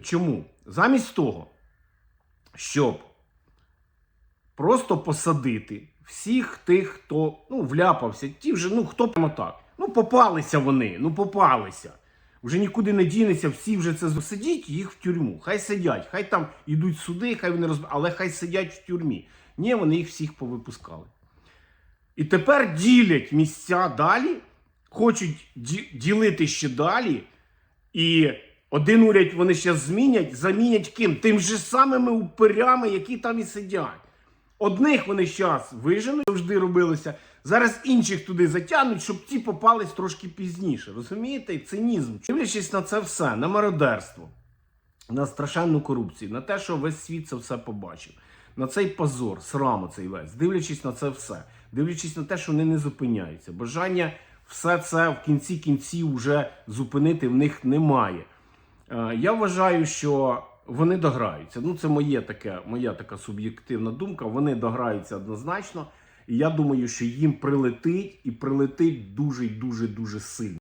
Чому? Замість того, щоб просто посадити всіх тих, хто ну, вляпався, ті вже, ну хто прямо так. Ну, попалися вони, ну попалися. Вже нікуди не дінеться, всі вже це засидіть їх в тюрму. Хай сидять, хай там ідуть суди, хай вони розб... але хай сидять в тюрмі. Ні, вони їх всіх повипускали. І тепер ділять місця далі, хочуть ді- ділити ще далі. І один уряд вони ще змінять, замінять ким? Тим же самими упирями, які там і сидять. Одних вони зараз виженуть, завжди робилося. Зараз інших туди затягнуть, щоб ті попались трошки пізніше. Розумієте? Цинізм. Дивлячись на це все, на мародерство, на страшенну корупцію, на те, що весь світ це все побачив, на цей позор, срам цей весь, дивлячись на це все, дивлячись на те, що вони не зупиняються. Бажання все це в кінці кінців вже зупинити в них немає. Е, Я вважаю, що вони дограються. Ну, це моє таке, моя така суб'єктивна думка. Вони дограються однозначно. І я думаю, що їм прилетить і прилетить дуже дуже дуже сильно.